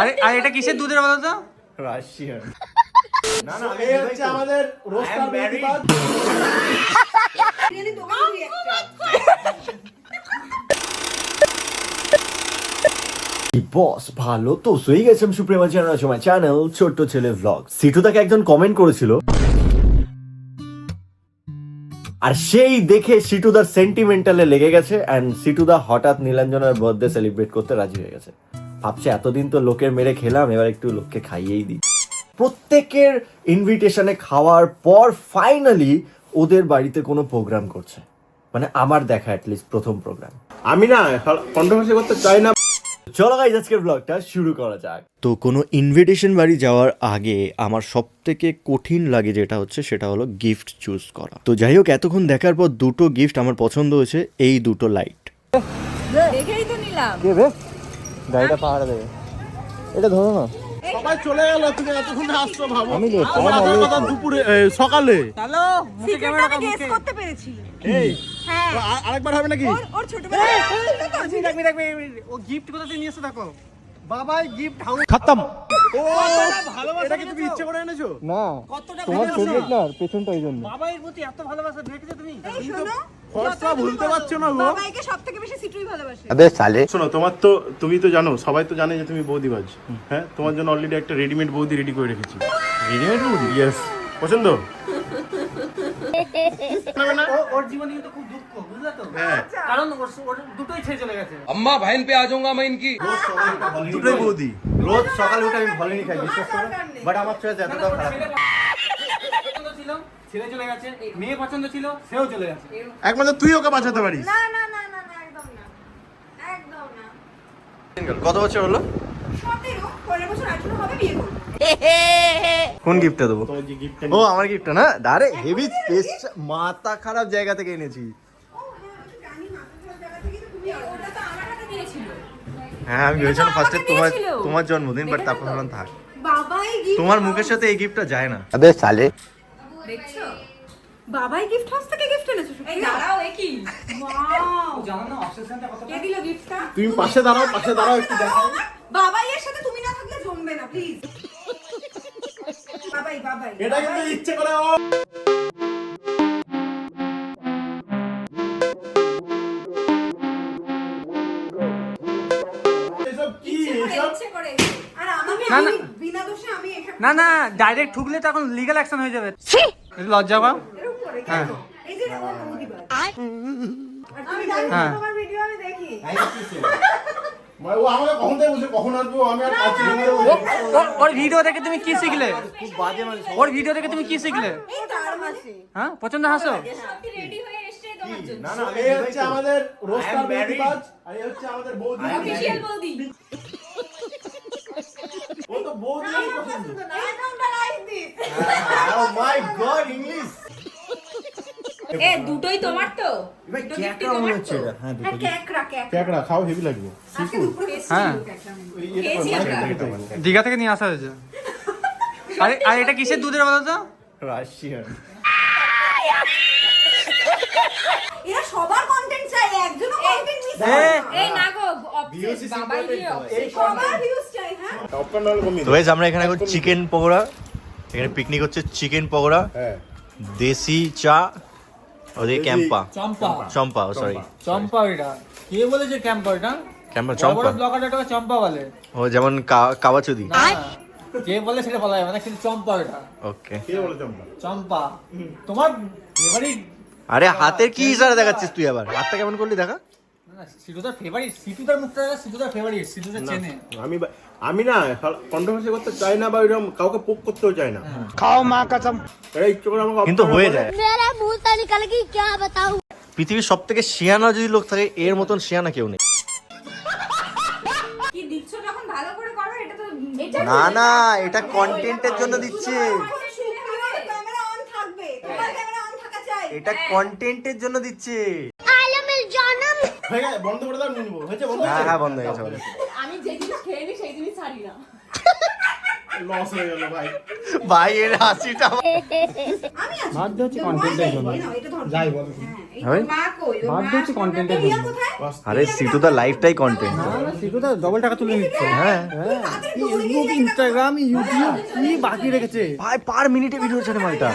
আরে আর এটা কিসের দুধের বলো তো রাশিয়ান না না এই হচ্ছে আমাদের রোস্টার বেটিবাদ বস ভালো তো। সই গেছেন সুপ্রিমা চ্যানেল সময় চ্যানেল ছোট্ট ছেলে ভ্লগ সিটু তাকে একজন কমেন্ট করেছিল। আর সেই দেখে সিটুদার সেন্টিমেন্টালে লেগে গেছে অ্যান্ড সিটুদা হঠাৎ নীলাঞ্জনের বার্থডে সেলিব্রেট করতে রাজি হয়ে গেছে। ভাবছে এতদিন তো লোকের মেরে খেলাম এবার একটু লোককে খাইয়েই দিই। প্রত্যেকের ইনভিটেশনে খাওয়ার পর ফাইনালি ওদের বাড়িতে কোনো প্রোগ্রাম করছে। মানে আমার দেখা অ্যাটলিস্ট প্রথম প্রোগ্রাম আমি না কন্ট্রোভার্সি করতে চাই না। চলো গাইজ আজকের ব্লগটা শুরু করা যাক। তো কোনো ইনভিটেশন বাড়ি যাওয়ার আগে আমার সব থেকে কঠিন লাগে যেটা হচ্ছে সেটা হলো গিফট চুজ করা। তো যাই হোক এতক্ষণ দেখার পর দুটো গিফট আমার পছন্দ হয়েছে এই দুটো লাইট দেখেই তো নিলাম। কে বে গাড়িটা পাহাড় দেবে। এটা ধরো না। সবাই চলে গেল তুমি এতক্ষণ আসছো ভাবো। আমি late, তোমার আমার আসার late কথা দুপুরে সকালে। হ্যালো মুখে ক্যামেরা গেস করতে পেরেছি। এই। হ্যাঁ। আরেকবার হবে নাকি? ওর ওর ছোটবেলায় তুমি দেখবে দেখবে ও গিফট কোথা থেকে নিয়ে এসে দেখো। বাবাই গিফট হাউস খতম। ও ভালোবাসা কি তুমি ইচ্ছে করে এনেছো? না কতটা তোমার ফেভারিট না পেছনটা এই জন্য। বাবাইয়ের প্রতি এত ভালোবাসা দেখেছ তুমি? এই শোনো শোনো তোমার তো তুমি তো জানো সবাই তো জানে যে তুমি বৌদি বাজ। হ্যাঁ তোমার জন্য অলরেডি একটা রেডিমেড বৌদি রেডি করে রেখেছি। ইয়েস পছন্দ? হ্যাঁ। আম্মা ভাইন পে আজঙ্গা মাইন কি? দুটোই বৌদি। রোজ সকালে উঠে আমি ভলিনি খাই বিশ্বাস করো। বাট আমার চয়েস এতটাও খারাপ ছিল চলে গেছে মেয়ে পছন্দ ছিল সেও চলে গেছে। একমাত্র তুই ওকে বাঁচাতে পারিস? না না না না না একদম না। একদম না। কত বছর হলো? সতেরো পরের বছর আঠেরো হবে বিয়ে করব। কোন গিফটটা দেবো? ও আমার গিফটটা না? আরে হেভি স্পেস মাথা খারাপ জায়গা থেকে এনেছি। হ্যাঁ আমি তো জানি মাথার জায়গা থেকে তো তুমি ওটা তো আমার হাতে দিয়েছিল। হ্যাঁ আমি ভেবেছিলাম ফার্স্টে তোমার তোমার জন্মদিন বাট তারপর ভাবলাম থাক। তোমার মুখের সাথে এই গিফটটা যায় না। দেখছ? বাবাই গিফট হাউস থেকে গিফট এনেছো এই দাঁড়াও এ কি? ওয়াও জানো না অবসেশনটা কত কে দিল গিফটটা তুমি পাশে দাঁড়াও পাশে দাঁড়াও একটু দেখাও। বাবাই এর সাথে তুমি না থাকলে জমবে না প্লিজ বাবাই বাবাই। এটা কিন্তু ইচ্ছে করে ও। না না ডাইরেক্ট ঠুকলে তো এখন লিগ্যাল অ্যাকশন হয়ে যাবে। লজ্জা পাও? হ্যাঁ। হ্যাঁ। তোমার ভিডিও আমি দেখি? মানে ওর ভিডিও দেখে তুমি কি শিখলে? খুব বাজে মানে ওর ভিডিও দেখে তুমি কি শিখলে? মাসে হ্যাঁ পছন্দ হাসো। না না আমি এই হচ্ছে আমাদের রোস্টার আর হচ্ছে বৌদি। বৌদি পছন্দ। ও মাই গড ইংলিশ। এ দুটোই তোমার তো। ক্যাকড়া মনে হচ্ছে এটা। হ্যাঁ দুটো ক্যাকড়া ক্যাকড়া। ক্যাকড়া খাও হেভি লাগবে। দীঘা থেকে নিয়ে আসা হয়েছে। আরে আর এটা কিসের দুধের বলো তো? রাশিয়ান এরা সবার কন্টেন্ট চাই একজনও কন্টেন্ট মিস এই না। গো অবসেস বাবাই সবার ভিউজ তো গাইস আমরা এখানে এখন চিকেন পকোড়া। এখানে পিকনিক হচ্ছে চিকেন পকোড়া হ্যাঁ। দেশি চা ক্যাম্পা। চম্পা। চম্পা সরি চম্পা। এটা। কে বলেছে ক্যাম্পা এটা? ক্যাম্পা চম্পা। ব্লগার এটা চম্পা বলে। ও যেমন কা- কাবাচুদি। কে বলে সেটা বলা যাবে না কিন্তু চম্পা এটা। ওকে। কে বলেছে আমরা চম্পা। তোমার ফেভারিট আরে হাতের কি ইশারা দেখাচ্ছিস তুই আবার? হাতটা কেমন করলি দেখা? সিটুদার ফেভারিট সিটুদার মুখটা সিটুদার ফেভারিট সিটুদার চেনে। আমি আমি না কন্ট্রোভার্সি করতে চাই না বা এরকম কাউকে পোক করতেও চাই না। হ্যাঁ। খাও মা কাসাম। এটা ইচ্ছে করে আমাকে কিন্তু হয়ে যায়। মেরা মুখ নিকালে কি কে বাতাও? পৃথিবীর সবথেকে শিয়ানা যদি লোক থাকে এর মতন শিয়ানা কেউ নেই। কি দিচ্ছ যখন ভালো করে করো এটা তো না না এটা কন্টেন্টের জন্য দিচ্ছে। এটা হ্যাঁ। কন্টেন্টের জন্য দিচ্ছে। হ্যাঁ হ্যাঁ বন্ধ হয়ে গেছে। যে জিনিস খেয়ে নি সেই জিনিস ছাড়ি না। লস হয়ে গেল ভাই। ভাই এর হাসিটা আমি আছি। মাধ্যম হচ্ছে কন্টেন্টের জন্য। যাই বলো। হ্যাঁ আরে লাইফটাই কন্টেন্ট সিটু ডবল টাকা তুলে নিচ্ছে। হ্যাঁ। হ্যাঁ। ফেসবুক ইনস্টাগ্রাম ইউটিউব কি বাকি রেখেছে? ভাই পার মিনিটে ভিডিও ছাড়ে মালটা.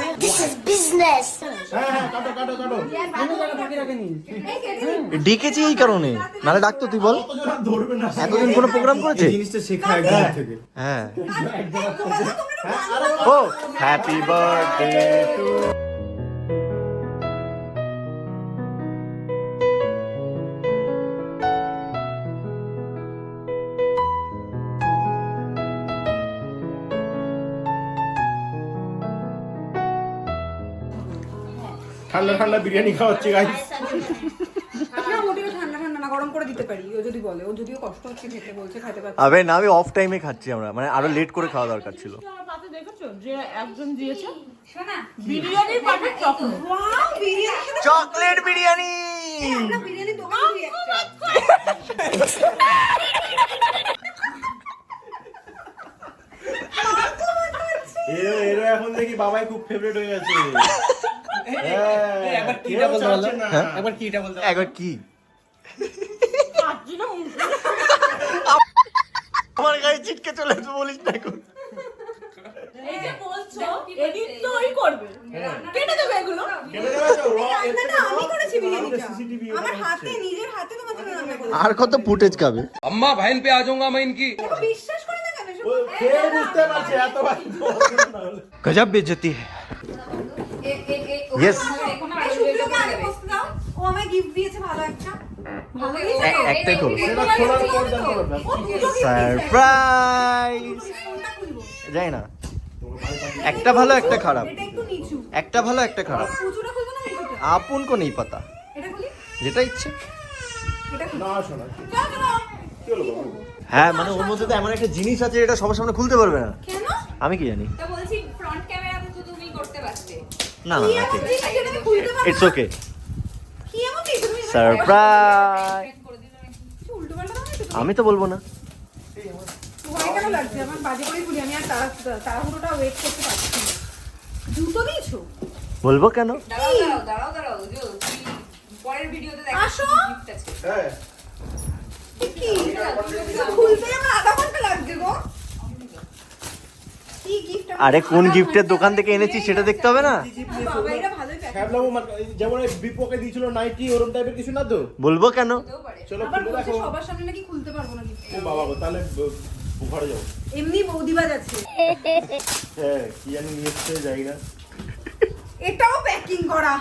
হ্যাঁ হ্যাঁ কাটো কাটো কাটো। কোনো টাকা বাকি রাখেনি। ডেকেছি এই কারণে। নালে ডাকতো তুই বল। এতদিন কোনো প্রোগ্রাম করেছে? জিনিসটা শেখা একদম থেকে। হ্যাঁ। ও হ্যাপি বার্থডে টু হচ্ছে খেতে বলছে খাইতে পারছে আবে না আমি অফ টাইমে খাচ্ছি আমরা মানে আরও লেট করে খাওয়া দরকার ছিল। আমার পাতে দেখেছ যে একজন দিয়েছে? শোনা। বিরিয়ানির পাতে চকলেট বিরিয়ানি! বিরিয়ানি এরো এখন দেখি বাবাই খুব ফেভারিট হয়ে গেছে। হ্যাঁ, একবার কি কেউ বলতে পারলো? ছাড়ছে না। একবার কিটা বলতে একবার কি আমার গায়ে চিটকে চলে তো বলিস না এখন এই যে বলছো এডিট তো ওই করবে কেটে দেবে এগুলো কেটে দেবে তো? raw এর রান্নাটা থেকে আমি raw করেছি বিরিয়ানিটা CCTV আমার ওখানে হাতে হচ্ছে। নিজের হাতে তোমার জন্য রান্না করেছি আর কত ফুটেজ খাবে अम्मा बहन पे आ जाऊंगा मैं इनकी ওরা বিশ্বাস করে না কেন ও খেয়ে বুঝতে পারছে এত বাকি তো হবে না হলে। গজব বেজতি है ও আমায় গিফট দিয়েছে ভালো একটা। একটাই। সারপ্রাইজ যাই না। একটা ভালো একটা খারাপ। এটা একটু নিচু। একটা ভালো একটা খারাপ। আপন কো নেই পাতা। যেটা ইচ্ছে? হ্যাঁ মানে ওর মধ্যে তো এমন একটা জিনিস আছে যেটা সবার সামনে খুলতে পারবে না। আমি কি জানি তো বলছি ফ্রন্ট ক্যামেরাতে তো তুমি করতে পারতে না না ইটস ওকে সারপ্রাইজ? আমি তো বলব না। বলব কেন? পরের ভিডিওতে দেখো আসো। হ্যাঁ। কি খুলতে আমার আধা ঘণ্টা লাগছে গো কি গিফট আরে কোন গিফটের দোকান থেকে এনেছি সেটা দেখতে হবে না? যেমন বিপোকে দিয়েছিল নাইটি ওরম টাইপের কিছু না তো বলব কেন? চলো খুলে দেখো। সবার সামনে নাকি খুলতে পারব না ও বাবা গো তাহলে ঘরে যাও। এমনি বৌদিবাজ আছে। হ্যাঁ কি জানি নিয়ে এসছে যাই না। এটাও প্যাকিং করা।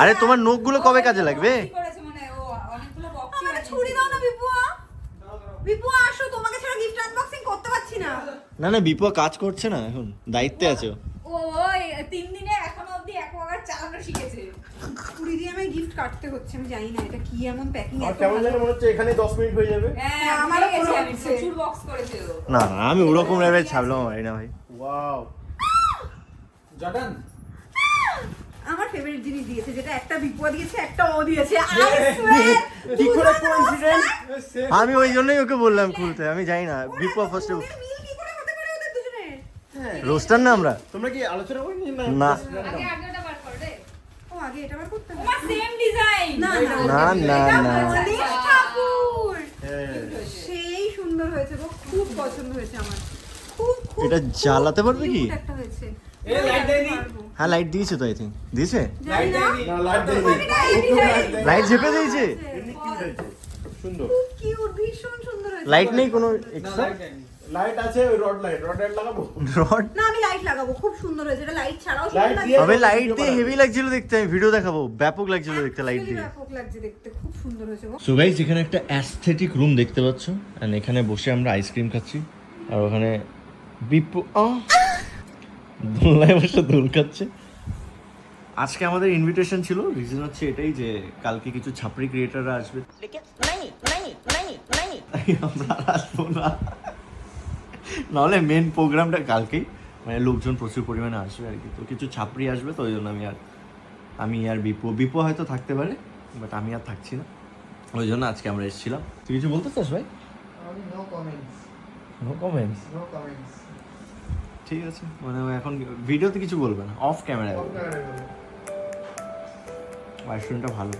আরে তোমার নখগুলো কবে কাজে লাগবে? মানে ছুরি দাও না বিপুয়া। বিপুয়া আসো তোমাকে ছাড়া গিফট আনবক্সিং করতে পারছি না। না না বিপা কাজ করছে না এখন দায়িত্বে আছে ও। ওই তিন দিনে এখনও অবধি অ্যাকোয়াগার্ড চালানো শিখেছে। ছুরি দিয়ে আমায় গিফট কাটতে হচ্ছে আমি জানি না এটা কি এমন প্যাকিং আর কেমন জানি মনে হচ্ছে এখানে দশ মিনিট হয়ে যাবে। হ্যাঁ আমারও আমারও আমি প্রচুর বক্স করেছে ও। না না আমি ওরকম লেভেল ছাড়লাম মারি না ভাই। ওয়াও জর্ডান আমার ফেভারিট জিনিস দিয়েছে যেটা একটা বিপুয়া দিয়েছে একটা ও দিয়েছে। কি করে কোইন্সিডেন্ট আমি ওই জন্যই ওকে বললাম খুলতে আমি জানি না বিপা ফার্স্টে ওদের মিল কি করে হতে পারে ওদের দুজনের? রোস্টার না আমরা? তোমরা কি আলোচনা করি না। আগে আগে ওটা বার কর রে। ও আগে এটা আবার করতে হবে। তোমার সেম ডিজাইন না না না না এটা ঠাকুর। হ্যাঁ। সেই সুন্দর হয়েছে গো খুব পছন্দ হয়েছে আমার। খুব খুব এটা জ্বালাতে পারবে কি? cute একটা হয়েছে। এ লাইট হ্যাঁ লাইট দিয়েছে তো আই থিঙ্ক দিয়েছে? লাইট ঝেপে দিয়েছে। লাইট নেই কোনো এক্সট্রা লাইট আছে ওই রড লাইট রড লাইট লাগাবো? রড না আমি লাইট লাগাবো খুব সুন্দর হয়েছে এটা লাইট ছাড়াও সুন্দর দিয়ে-। লাইট দিয়ে হেভি লাগছিল দেখতে আমি ভিডিও দেখাবো ব্যাপক লাগছিল দেখতে লাইট দিয়ে। ব্যাপক লাগছে দেখতে খুব সুন্দর হয়েছে সো গাইস এখানে একটা অ্যাস্থেটিক রুম দেখতে পাচ্ছ এন্ড এখানে বসে আমরা আইসক্রিম খাচ্ছি আর ওখানে বিপু! দোলনায় বসে দোল খাচ্ছে। আজকে আমাদের ইনভিটেশন ছিল রিজন হচ্ছে এটাই যে কালকে কিছু ছাপড়ি ক্রিয়েটাররা আসবে। তাই আমরা আসব না। নাহলে মেন প্রোগ্রামটা কালকেই। মানে লোকজন প্রচুর পরিমাণে আসবে আর কি। তো কিছু ছাপড়ি আসবে তো ওই জন্য আমি আর আমি আর বিপু বিপু হয়তো থাকতে পারে বাট আমি আর থাকছি না। ওই জন্য আজকে আমরা এসেছিলাম। তুই কিছু বলতে চাস ভাই? আমি no comments no comments no comments ঠিক আছে মানে এখন ভিডিওতে কিছু বলবে না। অফ ক্যামেরায় মাশরুমটা ভালো।